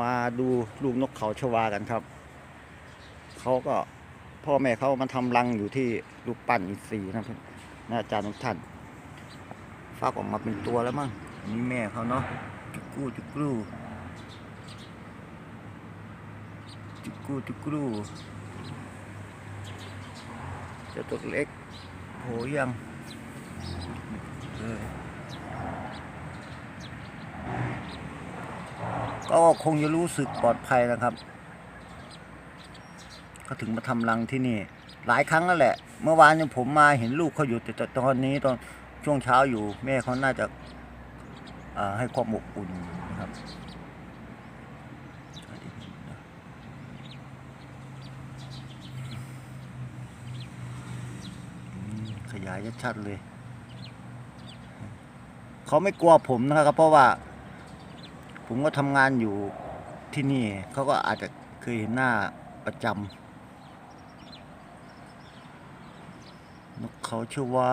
มาดูลูกนกเขาชวากันครับ เขาก็พ่อแม่เขามาทำรังอยู่ที่ลูกปั้นอีสีนะครับนะอาจารย์ทุกท่านฟักออกมาเป็นตัวแล้วมั้งนนี่แม่เขาเนาะจุกกู้จุกกู้จุกกู้จุกกู้เจ้าตัวเล็กโหยังเลย ก็คงจะรู้สึกปลอดภัยนะครับเขาถึงมาทำรังที่นี่ หลายครั้งแล้วแหละ เมื่อวานผมมาเห็นลูกเขาอยู่แต่ตอนนี้ตอนช่วงเช้าอยู่แม่เขาน่าจะาให้ความอบอุ่นนะครับขยายชัดๆเลย เขาไม่กลัวผมนะครับ เพราะว่า ผมก็ทำงานอยู่ที่นี่เขาก็อาจจะเคยเห็นหน้าประจำนกเขาชื่อว่า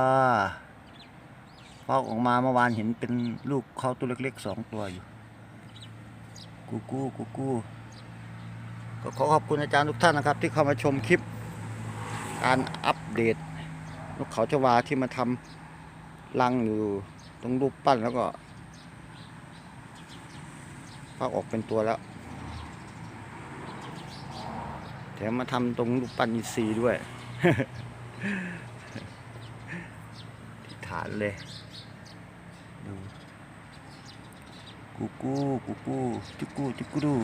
ฟอกออกมาเมื่อวานเห็นเป็นลูกเขาตัวเล็กๆสองตัวอยู่ กูกู้กูกู้ก็ขอขอบคุณอาจารย์ทุกท่านนะครับ ที่เข้ามาชมคลิป การอัปเดตนกเขาชวาที่มาทำรังอยู่ตรงรูปปั้นแล้วก็ ฟอกออกเป็นตัวแล้ว แถมมาทำตรงรูปปั้นอีซีด้วยที่ฐานเลย ดูกูกูกูกูจุกูจุกกูดู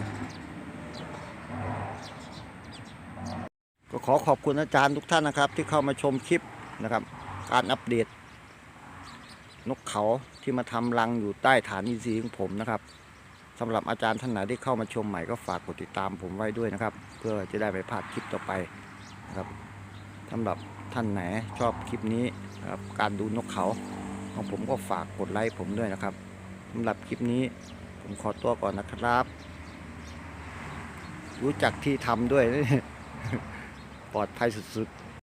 ก็ขอขอบคุณอาจารย์ทุกท่านนะครับ ที่เข้ามาชมคลิปนะครับ การอัปเดต นกเขาที่มาทำรังอยู่ใต้ฐานอีซีของผมนะครับ สำหรับอาจารย์ท่านไหนที่เข้ามาชมใหม่ก็ฝากกดติดตามผมไว้ด้วยนะครับ เพื่อจะได้ไม่พลาดคลิปต่อไปนะครับสำหรับท่านไหนชอบคลิปนี้นะครับการดูนกเขาของผมก็ฝากกดไลค์ผมด้วยนะครับสำหรับคลิปนี้ผมขอตัวก่อนนะครับ รู้จักที่ทำด้วย ปลอดภัยสุดๆ